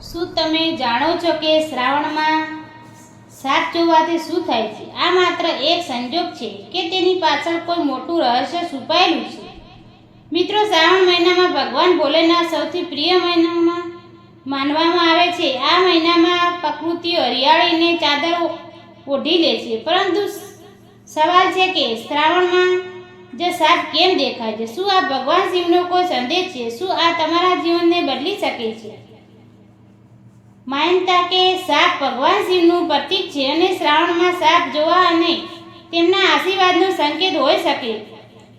શું તમે જાણો છો કે શ્રાવણમાં સાત જોવાથી શું થાય છે? આ માત્ર એક સંજોગ છે કે તેની પાછળ કોઈ મોટું રહસ્ય છુપાયેલું છે. મિત્રો, શ્રાવણ મહિનામાં ભગવાન ભોલેના સૌથી પ્રિય મહિનામાં માનવામાં આવે છે. આ મહિનામાં પ્રકૃતિ હરિયાળીને ચાદર ઓઢી લે છે. પરંતુ સવાલ છે કે શ્રાવણમાં જે સાપ કેમ દેખાય છે? શું આ ભગવાન શિવનો કોઈ સંદેશ છે? શું આ તમારા જીવનને બદલી શકે છે? માનતા કે સાપ ભગવાન શિવનું પ્રતીક છે અને શ્રાવણમાં સાપ જોવા અને તેમના આશીર્વાદનો સંકેત હોઈ શકે.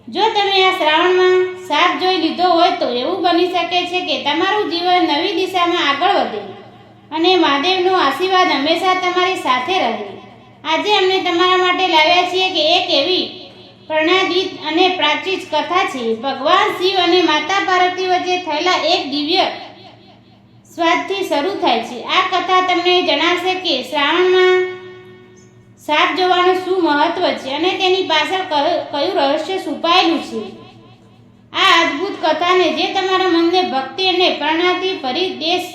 જો તમે આ શ્રાવણમાં સાપ જોઈ લીધો હોય તો એવું બની શકે છે કે તમારું જીવન નવી દિશામાં આગળ વધે અને મહાદેવનો આશીર્વાદ હંમેશા તમારી સાથે રહે. આજે અમે તમારા માટે લાવ્યા છીએ કે એક એવી પ્રણાદિત અને પ્રાચીન કથા છે. ભગવાન શિવ અને માતા પાર્વતી વચ્ચે થયેલા એક દિવ્ય સ્વાદથી શરૂ થાય છે. આ કથા તમને જણાવશે કે શ્રાવણમાં સાપ જોવાનું શું મહત્વ છે અને તેની પાછળ કયું રહસ્ય છુપાયેલું છે? આ અદ્ભુત કથાને જે તમારા મનને ભક્તિ અને પ્રણાથી ભરી દેશ,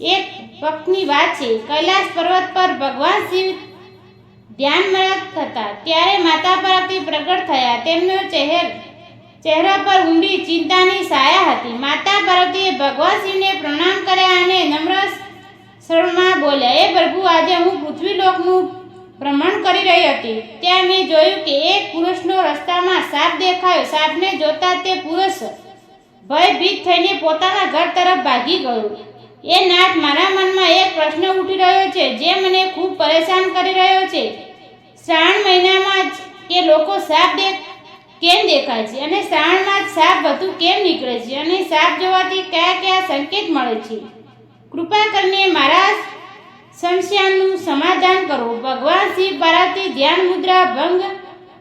એક વખતની વાત છે. કૈલાસ પર્વત પર ભગવાન શિવ ધ્યાનમરત હતા ત્યારે માતા પાર્વતી પ્રગટ થયા. તેમનો ચહેર ચહેરા પર ઊંડી ચિંતાની સાયા હતી. માતા પાર્વતીએ ભગવાન શિવને પ્રણામ કર્યા અને નમ્ર સ્વરમાં બોલ્યા એ પ્રભુ, આજે હું પૃથ્વી લોકનું ભ્રમણ કરી રહી હતી. ત્યાં મેં જોયું કે એક પુરુષનો રસ્તામાં સાપ દેખાયો. સાપને જોતા તે પુરુષ ભયભીત થઈને પોતાના ઘર તરફ ભાગી ગયો. એ નાથ મારા મનમાં એક પ્રશ્ન ઉઠી રહ્યો છે, જે મને ખૂબ પરેશાન કરી રહ્યો છે. શ્રાવણ મહિનામાં જ કે લોકો સાપ દેખ કેમ દેખાય છે? અને શ્રાવણમાં સાપ વધુ કેમ નીકળે છે? અને સાપ જોવાથી કયા કયા સંકેત મળે છે? કૃપા કરીને મારા સમસ્યાનું સમાધાન કરો. ભગવાન શિવ પાર્વતી ધ્યાન મુદ્રા ભંગ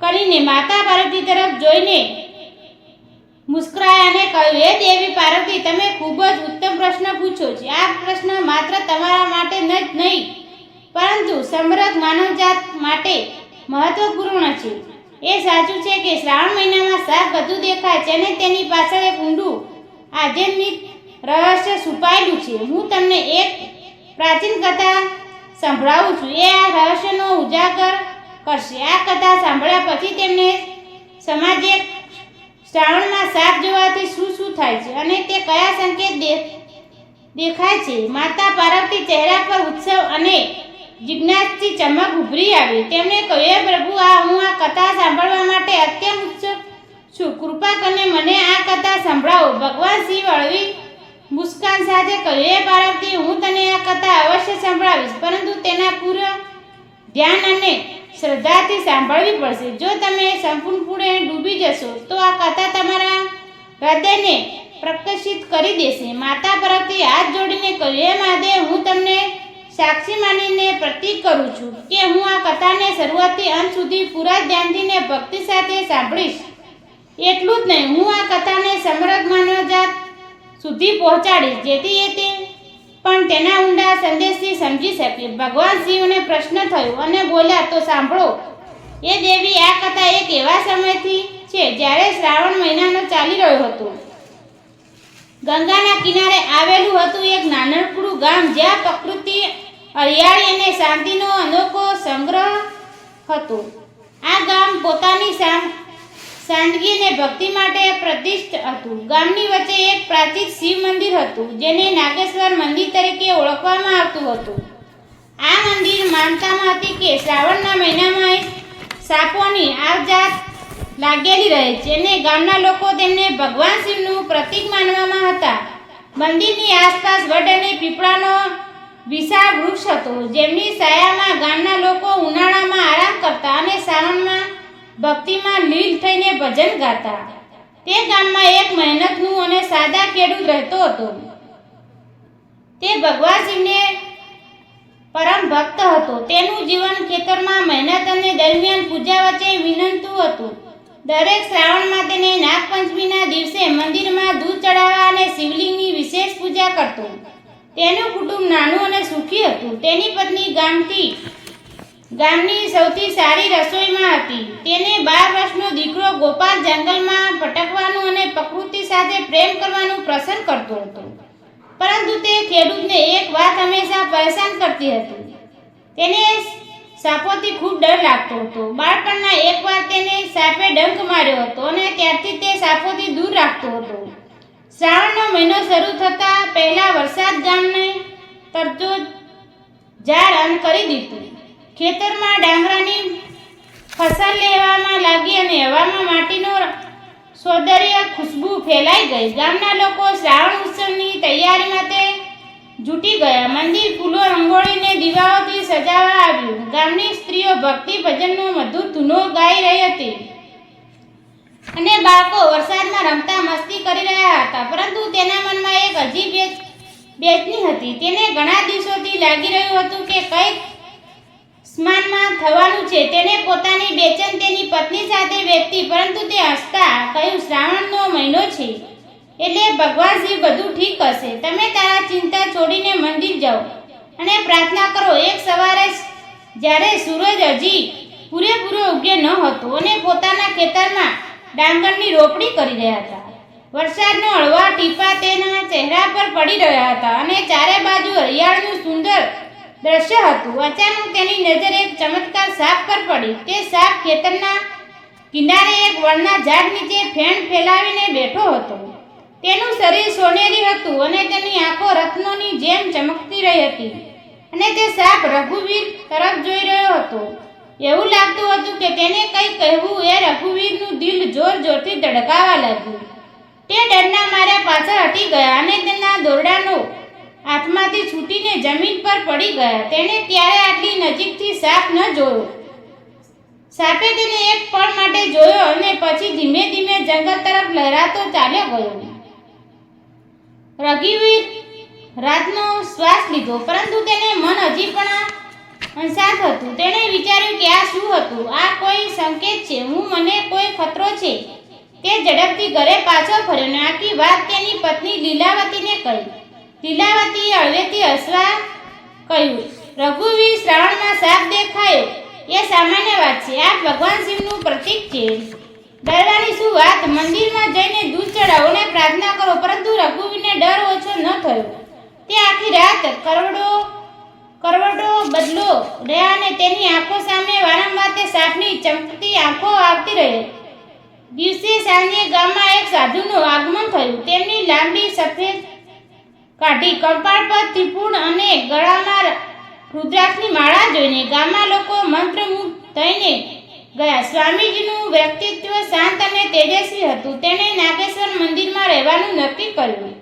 કરીને માતા પાર્વતી તરફ જોઈને મુસ્કરાયા અને કહ્યું, હે દેવી પાર્વતી તમે ખૂબ જ ઉત્તમ પ્રશ્ન પૂછો છે. આ પ્રશ્ન માત્ર તમારા માટે જ નહીં, પરંતુ સમૃદ્ધ માનવજાત માટે મહત્વપૂર્ણ છે. એ સાચું છે કે શ્રાવણ મહિનામાં સાપ બધું દેખાય છે અને તેની પાછળ એક ઊંડું, આધ્યાત્મિક રહસ્ય છુપાયેલું છે. હું તમને એક પ્રાચીન કથા સંભળાવું છું. એ આ રહસ્યનો ઉજાગર કરશે. આ કથા સાંભળ્યા પછી તેમને સમાજે શ્રાવણમાં સાપ જોવાથી શું શું થાય છે અને તે કયા સંકેત દેખાય છે? માતા પાર્વતી ચહેરા પર ઉત્સવ અને જિજ્ઞાસથી ચમક ઉભરી આવી. તેમણે કહ્યું "હે પ્રભુ, આ હું આ કથા સાંભળવા માટે અત્યંત ઉત્સુક છું. કૃપા કરીને મને આ કથા સંભળાવો. ભગવાન શિવ હળવી મુસ્કાન સાથે કહ્યું હે પાર્વતી હું તને આ કથા અવશ્ય સંભળાવીશ, પરંતુ તેના પૂર્વ ધ્યાન અને શ્રદ્ધાથી સાંભળવી પડશે. જો તમે સંપૂર્ણપણે ડૂબી જશો, તો આ કથા તમારા હૃદયને પ્રકાશિત કરી દેશે. માતા પરથી હાથ જોડીને કહ્યું, હે મહાદેવ, હું તમને સાક્ષી માનીને પ્રતીક કરું છું કે હું આ કથાને શરૂઆતથી અંત સુધી પૂરા ધ્યાનથીને ભક્તિ સાથે સાંભળીશ. એટલું જ નહીં, હું આ કથાને સમૃદ્ધ માનવજાત સુધી પહોંચાડીશ, જેથી એ તે પણ તેના ઊંડા સંદેશથી સમજી શકે. ભગવાન શિવને પ્રશ્ન થયો અને બોલ્યા, તો સાંભળો, એ દેવી આ કથા એક એવા સમયથી છે જ્યારે શ્રાવણ મહિનાનો ચાલી રહ્યો હતો. ગંગાના કિનારે આવેલું હતું એક નાનકડું ગામ જ્યાં પ્રકૃતિ હરિયાળી અને શાંતિનો અનોખો સંગ્રહ હતો. આ ગામ પોતાની શાં સાદગી અને ભક્તિ માટે પ્રતિષ્ઠ હતું. ગામની વચ્ચે એક પ્રાચીન શિવ મંદિર હતું, જેને નાગેશ્વર મંદિર તરીકે ઓળખવામાં આવતું હતું. આ મંદિર માનતામાં હતી કે શ્રાવણના મહિનામાં સાપોની આવજાત લાગેલી રહે છે અને ગામના લોકો તેમને ભગવાન શિવનું પ્રતીક માનવામાં હતા. મંદિરની આસપાસ વડ અને પીપળાનો વિશાળ વૃક્ષ હતો. જેમની સાયામાં ગામના લોકો ઉનાળામાં આરામ કરતા અને શ્રાવણમાં ભક્તિમાં લીલ થઈને ભજન ગાતા. તે ગામમાં એક મહેનતનું અને સાદા ખેડૂત રહેતો હતો. તે ભગવાન શિવને પરમ ભક્ત હતો. તેનું જીવન ખેતરમાં મહેનત અને દરમિયાન પૂજા વચ્ચે વિનંતું હતું. દરેક શ્રાવણમાં તેને નાગપંચમીના દિવસે મંદિરમાં દૂધ ચડાવવા અને શિવલિંગની વિશેષ પૂજા કરતો. તેનું કુટુંબ નાનું અને સુખી હતું. તેની પત્ની ગામથી, ગામની સૌથી સારી રસોઈમાં હતી. તેને બાર વર્ષનો દીકરો ગોપાલ જંગલમાં ભટકવાનું અને પ્રકૃતિ સાથે પ્રેમ કરવાનું પસંદ કરતો હતો. પરંતુ તે ખેડૂતને એક વાત હંમેશા પરેશાન કરતી હતી. તેને સાપોથી ખૂબ ડર લાગતો હતો. બાળપણના એકવાર તેને સાપે ડંખ માર્યો હતો અને ત્યારથી તે સાપોથી દૂર રાખતો હતો. શ્રાવણનો મહિનો શરૂ થતા પહેલા વરસાદ ગામને તરતો ઝાડ અન કરી દીધું. ખેતરમાં ડાંગરાની ફસલ લેવામાં લાગી અને હવામાં માટીનો સૌંદર્ય ખુશ્બુ ફેલાઈ ગઈ. ગામના લોકો શ્રાવણ ઉત્સવની તૈયારી માટે જૂટી ગયા. મંદિર ફૂલો રંગોળીને દીવાઓથી સજાવવા આવ્યું. ગામની સ્ત્રીઓ ભક્તિ ભજનનો મધુર ધૂનો ગાઈ રહી હતી. અને બાળકો વરસાદમાં રમતા મસ્તી કરી રહ્યા હતા, પરંતુ તેના મનમાં એક અજીબ બેચની હતી. તેને ઘણા દિવસોથી લાગી રહ્યું હતું કે કંઈક સ્માનમાં થવાનું છે. તેને પોતાની બેચન તેની પત્ની સાથે વેચતી, પરંતુ તે હસતા કહ્યું, શ્રાવણનો મહિનો છે, એટલે ભગવાન શિવ બધું ઠીક હશે. તમે તારા ચિંતા છોડીને મંદિર જાઓ અને પ્રાર્થના કરો. એક સવારે જ્યારે સૂરજ હજી પૂરેપૂરો ઉગ્યો ન હતો અને પોતાના ખેતરમાં ડાંગરની રોપણી કરી રહ્યા હતા. વરસાદનો હળવા ટીપા તેના ચહેરા પર પડી રહ્યા હતા અને ચારે બાજુ હરિયાળનું સુંદર દ્રશ્ય હતું. અચાનક તેની નજર એક ચમત્કાર સાપ પર પડી. તે સાપ ખેતરના કિનારે એક વળના ઝાડ નીચે ફેણ ફેલાવીને બેઠો હતો. તેનું શરીર સોનેરી હતું અને તેની આંખો રત્નોની જેમ ચમકતી રહી હતી અને તે સાપ રઘુવીર તરફ જોઈ રહ્યો હતો. એવું લાગતું હતું કે તેને કંઈ કહેવું એ રઘુવીરનું દિલ જોર જોરથી ધડકાવા લાગ્યું. તે ડરના માર્યા પાછળ હટી ગયા અને તેના દોરડાનો હાથમાંથી છૂટીને જમીન પર પડી ગયા. તેણે ત્યારે આટલી નજીકથી સાપ ન જોયો? સાપે તેને એક પળ માટે જોયો અને પછી ધીમે ધીમે જંગલ તરફ લહેરાતો ચાલ્યો ગયો. રઘુવીર રાતનો શ્વાસ લીધો, પરંતુ તેને મન હજી પણ અંશાત હતું. તેણે વિચાર્યું કે આ શું હતું? આ કોઈ સંકેત છે. હું મને કોઈ ખતરો છે? તે ઝડપથી ઘરે પાછો ફર્યો અને આખી વાત તેની પત્ની લીલાવતીને કહી. લીલાવતીએ હળવેથી હસવા કહ્યું રઘુવીર શ્રાવણમાં સાપ દેખાયો. એ સામાન્ય વાત છે. આ ભગવાન શિવનું પ્રતીક છે. ડરવાની શું વાત? મંદિરમાં જઈને દૂધ ચડાવો અને પ્રાર્થના કરો. પરંતુ રઘુવીરને ડર ઓછો ન થયો. તે આખી રાત કરવડો કરવડો બદલો. રહ્યા અને તેની આંખો સામે વારંવાર તે સાપની ચમકતી આંખો આવતી રહી. દિવસે સાંજે ગામમાં એક સાધુનું આગમન થયું. તેમની લાંબી સફેદ કાઢી કપાળ પર ત્રિપુણ અને ગળામાં રુદ્રાક્ષની માળા જોઈને ગામમાં લોકો મંત્રમુગ્ધ થઈને ગયા. સ્વામીજીનું વ્યક્તિત્વ શાંત અને તેજસ્વી હતું. તેણે નાગેશ્વર મંદિરમાં રહેવાનું નક્કી કર્યું.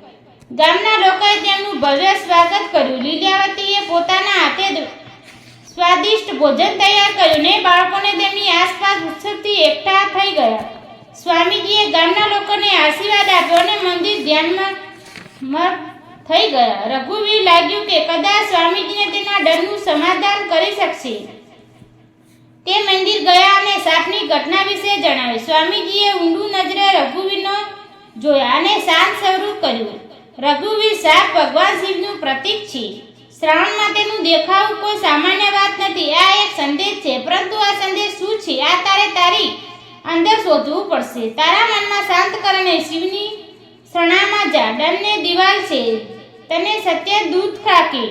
ગામના લોકોએ તેમનું ભવ્ય સ્વાગત કર્યું. લીલાવતીએ પોતાના હાથે સ્વાદિષ્ટ ભોજન તૈયાર કર્યું ને બાળકોને તેમની આસપાસ ઉત્સવથી એકઠા થઈ ગયા. સ્વામીજીએ ગામના લોકોને આશીર્વાદ આપ્યો અને મંદિર ધ્યાનમાં થઈ ગયા. રઘુવીર લાગ્યું કે કદાચ સ્વામીજીને તેના ડરનું સમાધાન કરી શકશે. તે મંદિર ગયા અને સાપની ઘટના વિશે જણાવ્યું. સ્વામીજીએ ઊંડું નજરે રઘુવીરનો જોયા અને શાંત સ્વરૂપ કર્યું. રઘુવીર સાપ ભગવાન શિવનું પ્રતીક છે. શ્રાવણમાં તેનું દેખાવું કોઈ સામાન્ય વાત નથી. આ એક સંદેશ છે. પરંતુ આ સંદેશ શું છે? આ તારે તારી અંદર શોધવું પડશે. તારા મનમાં શાંત કરીને શિવની શરણામાં જા. ડરને દિવાલ છે. તને સત્ય દૂધ ખાકે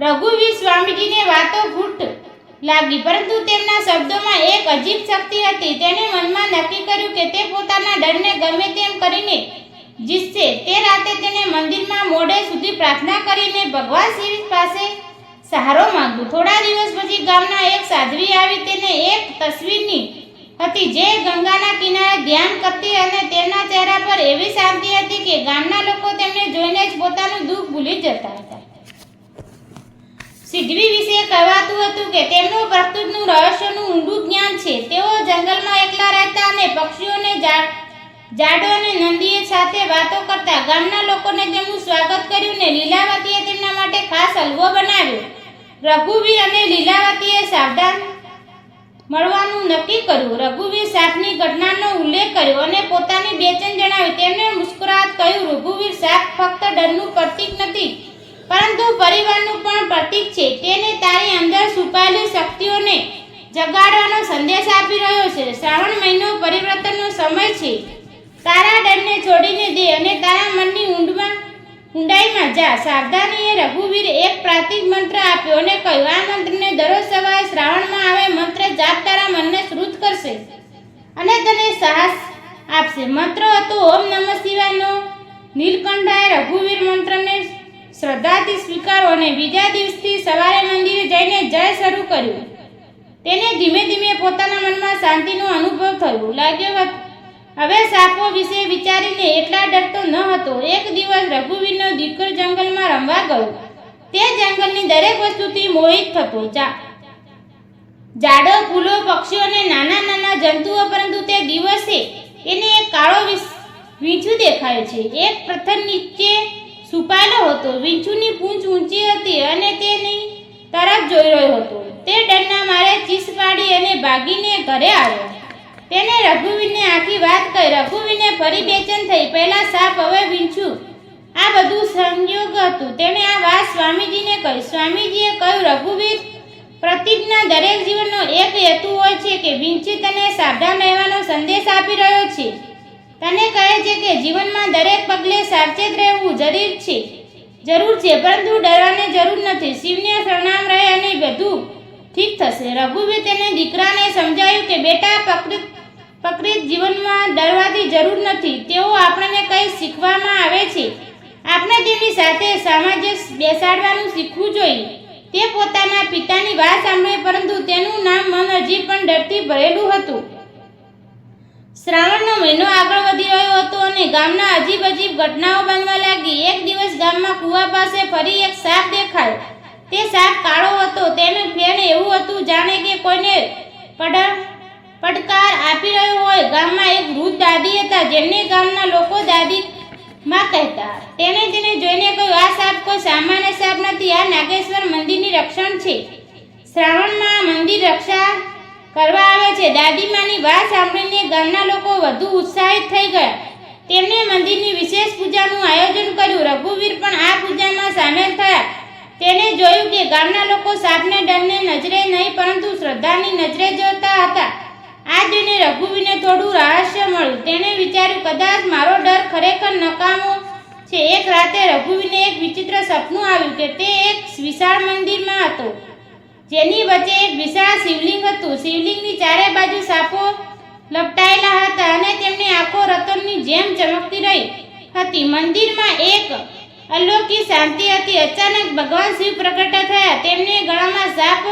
રઘુવીર સ્વામીજીને વાતો ફૂટ લાગી. પરંતુ તેમના શબ્દોમાં એક અજીબ શક્તિ હતી. તેણે મનમાં નક્કી કર્યું કે તે પોતાના ડરને ગમે તેમ કરીને જીતશે. તે રાતે તેને મંદિરમાં મોડે સુધી પ્રાર્થના કરીને ભગવાન શિવ પાસે સહારો માંગ્યો. થોડા દિવસ પછી ગામના એક સાધ્વી આવી તેને એક તસવીરની હતી જે ગંગાના કિનારે ધ્યાન કરતી અને તેમના ચહેરા પર એવી શાંતિ હતી કે ગામના લોકો તેમને જોઈને જ પોતાનું દુઃખ ભૂલી જતા હતા. સિદ્ધવી વિશે કહેવાતું હતું કે તેમનું પ્રકૃતિનું રહસ્યનું ઊંડું જ્ઞાન છે. તેઓ જંગલમાં એકલા રહેતા અને પક્ષીઓને જાડો અને નંદીએ સાથે વાતો કરતા ગામના લોકોને તેમનું સ્વાગત કર્યું ને લીલાવતીએ તેમના માટે ખાસ હલવો બનાવ્યો. રઘુવીર અને લીલાવતીએ સાવધાન મળવાનું નક્કી કર્યું. રઘુવીર સાપની ઘટનાનો ઉલ્લેખ કર્યો અને પોતાની બેચેન જણાવી તેમણે મુસ્કુરાત કહ્યું, રઘુવીર સાપ ફક્ત ડરનું પ્રતીક નથી, પરંતુ પરિવારનું પણ પ્રતીક છે. તેને તારી અંદર છુપાયેલી શક્તિઓને જગાડવાનો સંદેશ આપી રહ્યો છે. શ્રાવણ મહિનો પરિવર્તનનો સમય છે. તારા ડરને છોડીને દે અને તારા મનની ઊંડમાં, ઊંડાઈમાં જા. સાવધાનીએ રઘુવીર એક પ્રાતિક મંત્ર આપ્યો અને કહ્યું, આ મંત્રને દરરોજ સવારે શ્રાવણમાં આવે મંત્ર જાપ તારા મનને શ્રુત કરશે અને તને સાહસ આપશે. મંત્ર હતો, ઓમ નમઃ શિવાયનો. નીલકંઠાએ રઘુવીર મંત્રને શ્રદ્ધાથી સ્વીકારો અને બીજા દિવસથી સવારે મંદિરે જઈને જય શરૂ કર્યું. તેને ધીમે ધીમે પોતાના મનમાં શાંતિનો અનુભવ થયો. લાગ્યો હવે સાપો વિશે વિચારીને એટલા ડરતો ન હતો. એક દિવસ રઘુવીરનો દીકરો જંગલમાં રમવા ગયો. તે જંગલની દરેક વસ્તુથી મોહિત થતો જા ઝાડો ફૂલો, પક્ષીઓ અને નાના નાના જંતુઓ, પરંતુ તે દિવસે એને એક કાળો વીંછું દેખાય છે. એક પથ્થર નીચે છુપાયેલો હતો. વીંછુની પૂંછ ઊંચી હતી અને તેની તરફ જોઈ રહ્યો હતો. તે ડરના મારે ચીસ પાડી અને ભાગીને ઘરે આવ્યો. તેને રઘુવીરને આખી વાત કહી. રઘુવીરને ફરી બેચેન થઈ. પહેલા સાપ, હવે વીંછું. આ બધું સંયોગ હતું. તેણે આ વાત સ્વામીજીને કહી. સ્વામીજીએ કહ્યું, રઘુવીર, પ્રતિજ્ઞા દરેક જીવનનો એક હેતુ હોય છે કે વીંછી તને સાવધાન રહેવાનો સંદેશ આપી રહ્યો છે. તને કહે છે કે જીવનમાં દરેક પગલે સાવચેત રહેવું જરૂર છે. જરૂર છે, પરંતુ ડરવાની જરૂર નથી. શિવને પ્રણામ રહે અને બધું ઠીક થશે. રઘુવીર તેને દીકરાને સમજાયું કે, બેટા પ્રકૃત પ્રકૃત જીવનમાં ડરવાથી જરૂર નથી. તેઓ આપણને કંઈ શીખવામાં આવે છે. આપણે તેમની સાથે સામાજિક બેસાડવાનું શીખવું જોઈએ. તે પોતાના પિતાની વાત સાંભળે, પરંતુ તેનું નામ મન હજી પણ ડરથી ભરેલું હતું. શ્રાવણનો મહિનો આગળ વધી રહ્યો હતો અને ગામના અજીબ અજીબ ઘટનાઓ બનવા લાગી. એક દિવસ ગામમાં કૂવા પાસે ફરી એક સાપ દેખાયો. તે સાપ કાળો હતો. તેનું ફેણ એવું હતું, જાણે કે કોઈને પડ પડકાર આપી રહ્યો હોય. ગામમાં એક વૃદ્ધ દાદી હતા, જેમને ગામના લોકો દાદી માં કહેતા. તેને તેને જોઈને કહ્યું, આ સાપ કોઈ સામાન્ય સાપ નથી. આ નાગેશ્વર મંદિરની રક્ષણ છે. શ્રાવણમાં મંદિર રક્ષા કરવા આવે છે. દાદીમાની વાત સાંભળીને ગામના લોકો વધુ ઉત્સાહિત થઈ ગયા. તેમણે મંદિરની વિશેષ પૂજાનું આયોજન કર્યું. રઘુવીર પણ આ પૂજામાં સામેલ થયા. તેને જોયું કે ગામના લોકો સાપને ડરને નજરે નહીં, પરંતુ શ્રદ્ધાની નજરે જોતા હતા. આ જોઈને રઘુવીને થોડું રહસ્ય મળ્યું. તેણે વિચાર્યું, કદાચ મારો ડર ખરેખર નકામો છે. એક રાતે રઘુવીને એક વિચિત્ર સપનું આવ્યું કે તે એક વિશાળ મંદિરમાં હતો, જેની વચ્ચે એક વિશાળ શિવલિંગ હતું. શિવલિંગની ચારે બાજુ સાપો લપટાયેલા હતા અને તેમની આંખો રતનની જેમ ચમકતી રહી હતી. મંદિરમાં એક અલૌકિક શાંતિ હતી. અચાનક ભગવાન શિવ પ્રગટ થયા. તેમને ગળામાં સાપ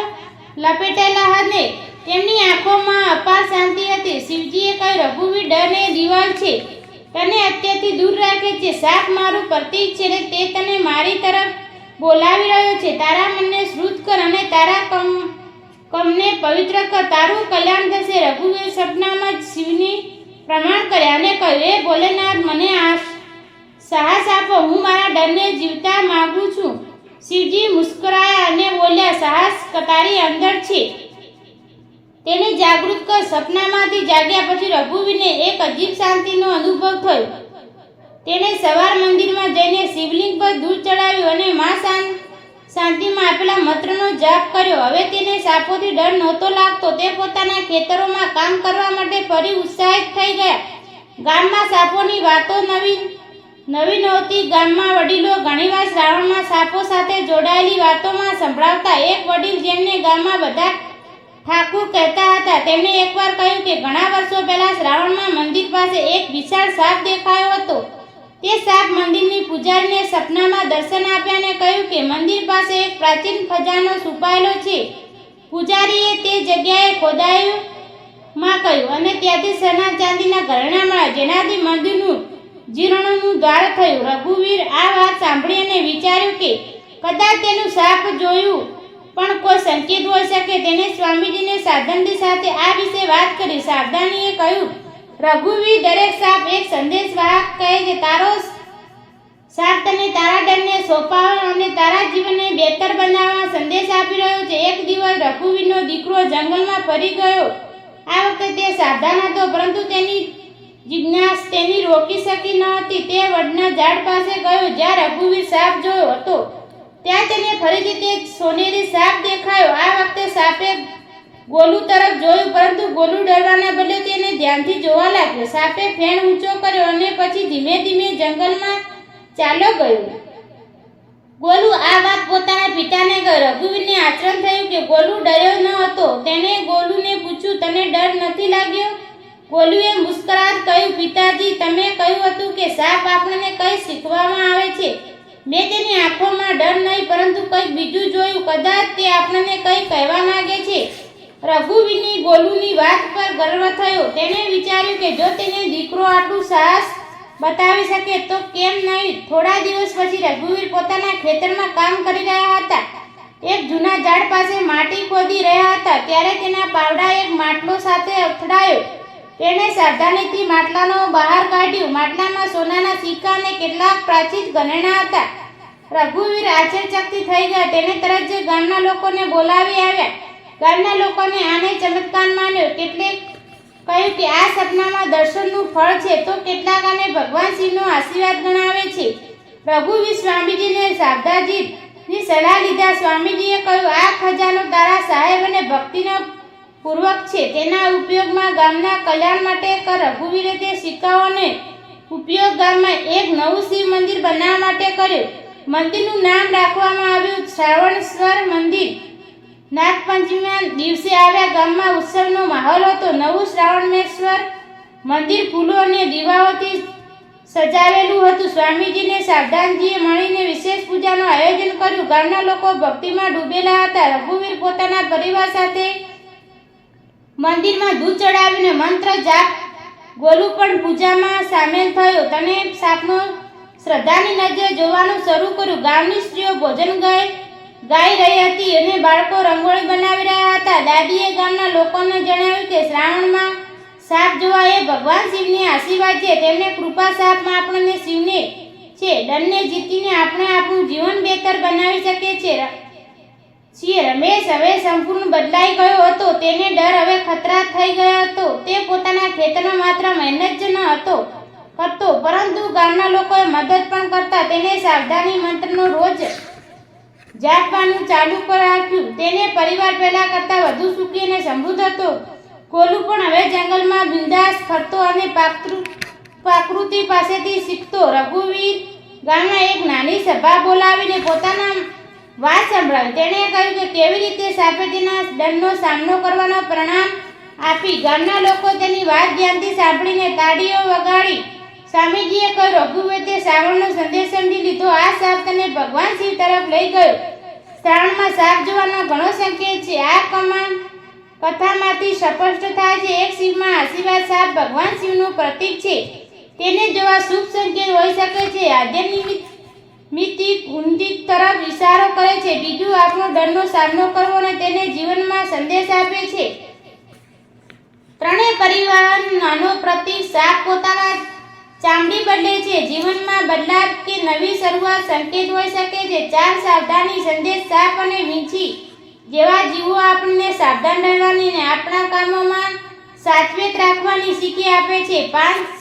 લપેટેલા અને તેમની આંખોમાં અપાર શાંતિ હતી. શિવજીએ કહ્યું, રઘુવીર ડર એ દિવાલ છે. તને અત્યારથી દૂર રાખે છે. સાપ મારું પ્રતીક છે ને તે તને મારી તરફ બોલાવી રહ્યો છે. તારા મનને શ્રુત કર અને તારા કમ, કમને પવિત્ર કર. તારું કલ્યાણ થશે. રઘુવીર સપનામાં જ શિવની પ્રમાણ કર્યા અને કહ્યું એ ભોલેનાથ, મને આ સાહસ આપો. હું મારા ડરને જીવતા માગું છું. શિવજી મુસ્કરાયા અને બોલ્યા, સાહસ તારી અંદર છે. તેને જાગૃત કર. સપનામાંથી જાગ્યા પછી રઘુવીરને એક અજીબ શાંતિનો અનુભવ થયો. તેણે સવાર મંદિરમાં જઈને શિવલિંગ પર દૂધ ચડાવ્યું અને મા શાંતિમાં આપેલા મંત્રનો જાપ કર્યો. હવે તેને સાપોથી ડર નહોતો લાગતો. તે પોતાના ખેતરોમાં કામ કરવા માટે ફરી ઉત્સાહિત થઈ ગયા. ગામમાં સાપોની વાતો નવી નવી નહોતી. ગામમાં વડીલો ઘણીવાર શ્રાવણમાં સાપો સાથે જોડાયેલી વાતોમાં સંભળાવતા. એક વડીલ જેમને ગામમાં બધા ઠાકુર કહેતા હતા. તેમણે એકવાર કહ્યું કે, ઘણા વર્ષો પહેલા શ્રાવણમાં મંદિર પાસે એક વિશાળ સાપ દેખાયો હતો. તે સાપ મંદિરની પૂજારીને સપનામાં દર્શન આપ્યા અને કહ્યું કે, મંદિર પાસે એક પ્રાચીન ખજાનો છુપાયેલો છે. પૂજારીએ તે જગ્યાએ ખોદાયું માં કહ્યું અને ત્યાંથી સના ચાંદીના ઘરેણા મળ્યા. જેનાથી મંદિરનું જીર્ણનું દ્વાર થયું. રઘુવીર આ વાત સાંભળી અને વિચાર્યું કે, કદાચ તેનું સાપ જોયું પણ કોઈ સંકેત હોઈ શકે તેને સ્વામીજીને સાધનની સાથે આ વિશે વાત કરી સાવધાનીએ કહ્યું રઘુવીર દરેક સાપ એક સંદેશ વાહક કહે છે, તારો સાપ તને તારા ડરને સોંપાવવા અને તારા જીવનને બહેતર બનાવવા સંદેશ આપી રહ્યો છે. એક દિવસ રઘુવીરનો દીકરો જંગલમાં ફરી ગયો. આ વખતે તે સાવધાન હતો, પરંતુ તેની જિજ્ઞાસ તેની રોકી શકી ન હતી. તે વડના ઝાડ પાસે ગયો, જ્યાં રઘુવીર સાપ જોયો હતો. ત્યાં તેને ફરીથી તે સોનેરી સાપ દેખાયો. આ વખતે સાપે ગોલુ તરફ જોયું, પરંતુ ગોલુ ડરવાના બદલે તેને ધ્યાનથી જોવા લાગ્યો. સાપે ફેણ ઊંચો કર્યો અને પછી ધીમે ધીમે જંગલમાં ચાલો ગયો. ગોલુ આ વાત પોતાના પિતાને કહી રઘુવીરને આચરણ થયું કે ગોલુ ડર્યો ન હતો. તેણે ગોલુને પૂછ્યું, તને ડર નથી લાગ્યો? ગોલુએ મુસ્કરાત કહ્યું, પિતાજી, તમે કહ્યું હતું કે સાપ આપણને કંઈ શીખવામાં આવે છે? મેં તેની આંખોમાં ડર નહીં, પરંતુ કંઈક બીજું જોયું. કદાચ તે આપણને કંઈ કહેવા માંગે છે. રઘુવીરની ગોલુની વાત પર ગર્વ થયો. તેણે વિચાર્યું કે જો તેને દીકરો આટલું સાહસ બતાવી શકે, તો કેમ નહીં? થોડા દિવસ પછી રઘુવીર પોતાના ખેતરમાં કામ કરી રહ્યા હતા. એક જૂના ઝાડ પાસે માટી ખોદી રહ્યા હતા. ત્યારે તેના પાવડા એક માટલો સાથે અથડાયો. તેણે સાવધાનીથી માટલાનો બહાર કાઢ્યું. માટલામાં સોનાના સિક્કા અને કેટલાક પ્રાચીન ઘરેણાં હતા. રઘુવીર આશ્ચર્યચકિત થઈ ગયા. તેને તરત જ ગામના લોકોને બોલાવી આવ્યા. ગામના લોકોને આને ચમત્કાર માન્યો. કેટલેક કહ્યું કે આ સપનામાં દર્શનનું ફળ છે, તો કેટલાક આને ભગવાન શિવનો આશીર્વાદ ગણાવે છે. રઘુવીર સ્વામીજીને શારદાજીની સલાહ લીધા. સ્વામીજીએ કહ્યું, આ ખજાનો તારા સાહેબ અને ભક્તિનો પૂર્વક છે. તેના ઉપયોગમાં ગામના કલ્યાણ માટે કર રઘુવીરે રીતે સિક્કાઓને ઉપયોગ ગામમાં એક નવું શિવ મંદિર બનાવવા માટે કર્યો. મંદિરનું નામ રાખવામાં આવ્યું શ્રાવણેશ્વર મંદિર. નાગપંચમીના દિવસે આવ્યા ગામમાં ઉત્સવનો માહોલ હતો. નવું શ્રાવણેશ્વર મંદિર ફૂલો અને દીવાઓથી સજાવેલું હતું. સ્વામીજીને સાવધાનજીએ મળીને વિશેષ પૂજાનું આયોજન કર્યું. ગામના લોકો ભક્તિમાં ડૂબેલા હતા. રઘુવીર પોતાના પરિવાર સાથે મંદિરમાં દૂધ ચડાવીને મંત્ર જાપ ગોલુ પણ પૂજામાં સામેલ થયો. તને સાપનો શ્રદ્ધાની નજરે જોવાનું શરૂ કર્યું. ગામની સ્ત્રીઓ ભોજન ગાય, ગાઈ રહી હતી અને બાળકો રંગોળી બનાવી રહ્યા હતા. દાદીએ ગામના લોકોને જણાવ્યું કે શ્રાવણમાં સાપ જોવા એ ભગવાન શિવની આશીર્વાદ છે. તેમને કૃપા સાપમાં આપણને શિવને છે. ડરને જીતીને આપણે આપણું જીવન બહેતર બનાવી શકીએ છીએ. છીએ રમેશ હવે સંપૂર્ણ બદલાઈ ગયો હતો, તેને ડર હવે ખતરા થઈ ગયો હતો. તે પોતાના ખેતરમાં માત્ર મહેનત જ ન હતો, કરતો, પરંતુ ગામના લોકોએ મદદ પણ કરતા તેને સાવધાની મંત્રનો રોજ જાપવાનું ચાલુ રાખ્યું. તેને પરિવાર પહેલા કરતા વધુ સુખી અને સમૃદ્ધ હતો. કોલુ પણ હવે જંગલમાં બિંદાસ, ફરતો અને પાકૃ- પ્રકૃતિ પાસેથી શીખતો. રઘુવીર ગામમાં એક નાની સભા બોલાવીને પોતાના વાત સંભળાવી. તેણે કહ્યું કે કેવી રીતે સાપે દંડનો સામનો કરવાનો પ્રણામ આપી ગામના લોકો તેની વાત ધ્યાનથી સાંભળીને તાળીઓ વગાડી સ્વામીજીએ કહ્યું રઘુવીર તે શ્રાવણનો સંદેશ સમજી લીધો. આ સાપ તને ભગવાન શિવ તરફ લઈ ગયો. શ્રાવણમાં સાપ જોવાનો ઘણો સંકેત છે. આ કમાન કથામાંથી સ્પષ્ટ થાય છે. એક શિવમાં આશીર્વાદ સાપ ભગવાન શિવનું પ્રતીક છે. તેને જોવા શુભ સંકેત હોઈ શકે છે. આધ્યાત્મિક મિતિક ઊંડી તરફ ઇશારો કરે છે. બીજું આપણો ડરનો સામનો કરવો અને તેને જીવનમાં સંદેશ આપે છે. ત્રણેય પરિવાર નાનો પ્રતિ સાપ પોતાના ચામડી બદલે છે. જીવનમાં બદલાવ કે નવી શરૂઆત સંકેત હોઈ શકે છે. ચાર સાવધાની, સંદેશ સાપ અને વીંછી જેવા જીવો આપણને સાવધાન રહેવાની અને આપણા કામોમાં સાચવેત રાખવાની શીખી આપે છે. પાંચ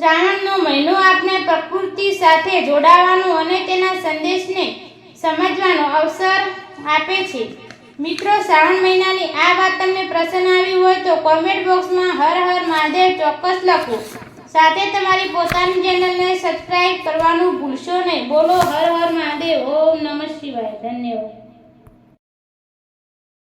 શ્રાવણનો મહિનો આપને પ્રકૃતિ સાથે જોડાવાનો અને તેના સંદેશને સમજવાનો અવસર આપે છે. મિત્રો, શ્રાવણ મહિનાની આ વાત તમને પસંદ આવી હોય તો કોમેન્ટ બોક્સમાં હર હર મહાદેવ ચોક્કસ લખો. સાથે તમારી પોતાની ચેનલને સબસ્ક્રાઇબ કરવાનું ભૂલશો નહીં. બોલો હર હર મહાદેવ. ઓમ નમઃ શિવાય. ધન્યવાદ.